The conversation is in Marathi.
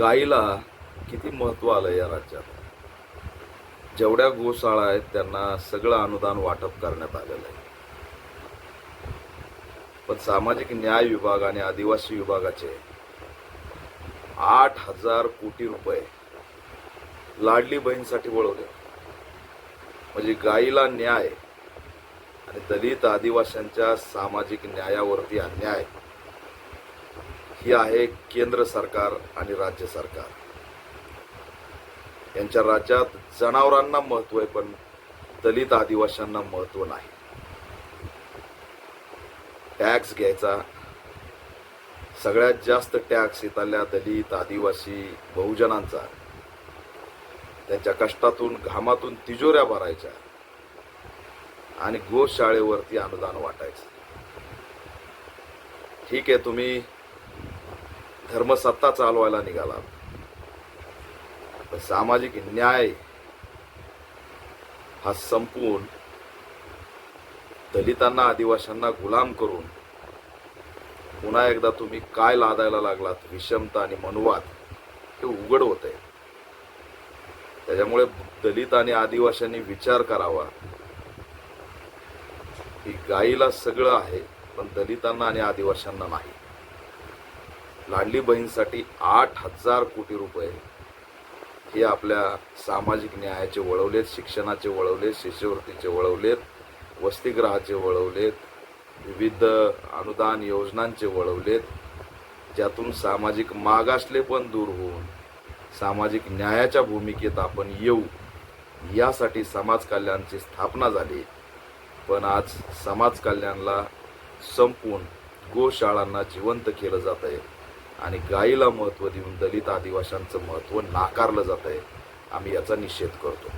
गाईला किती महत्त्व आलं या राज्यात? जेवढ्या गोशाळा आहेत त्यांना सगळं अनुदान वाटप करण्यात आलेलं आहे. पण सामाजिक न्याय विभाग आणि आदिवासी विभागाचे आठ हजार कोटी रुपये लाडली बहीणसाठी वळवले. म्हणजे गाईला न्याय आणि दलित आदिवासींच्या सामाजिक न्यायावरती अन्याय ही आहे केंद्र सरकार आणि राज्य सरकार. यांच्या राज्यात जनावरांना महत्त्व आहे पण दलित आदिवासींना महत्त्व नाही. टॅक्स घ्यायचा. सगळ्यात जास्त टॅक्स इथल्या दलित आदिवासी बहुजनांचा. त्यांच्या कष्टातून घामातून तिजोऱ्या भरायच्या. आणि गोशाळेवरती अनुदान वाटायचं. ठीक आहे तुम्ही धर्मसत्ता चालवायला निघाला. सामाजिक न्याय हा संपून दलितांना आदिवाशांना गुलाम करून पुन्हा एकदा तुम्ही काय लादायला लागलात? विषमता आणि मनुवाद हे उघड होत आहे त्याच्यामुळे दलित आणि आदिवाशांनी विचार करावा. की गाईला सगळं आहे पण दलितांना आणि आदिवाशांना नाही. लाडली बहीणसाठी आठ हजार कोटी रुपये हे आपल्या सामाजिक न्यायाचे वळवलेत शिक्षणाचे वळवलेत शिष्यवृत्तीचे वळवलेत वसतिगृहाचे वळवलेत विविध अनुदान योजनांचे वळवलेत ज्यातून सामाजिक मागासले पण दूर होऊन सामाजिक न्यायाच्या भूमिकेत आपण येऊ यासाठी समाज कल्याणची स्थापना झाली. पण आज समाज कल्याणला संपून गोशाळांना जिवंत केलं जात आहे. आणि गायीला महत्त्व देऊन दलित आदिवाशांचं महत्त्व नाकारलं जात आहे आम्ही याचा निषेध करतो.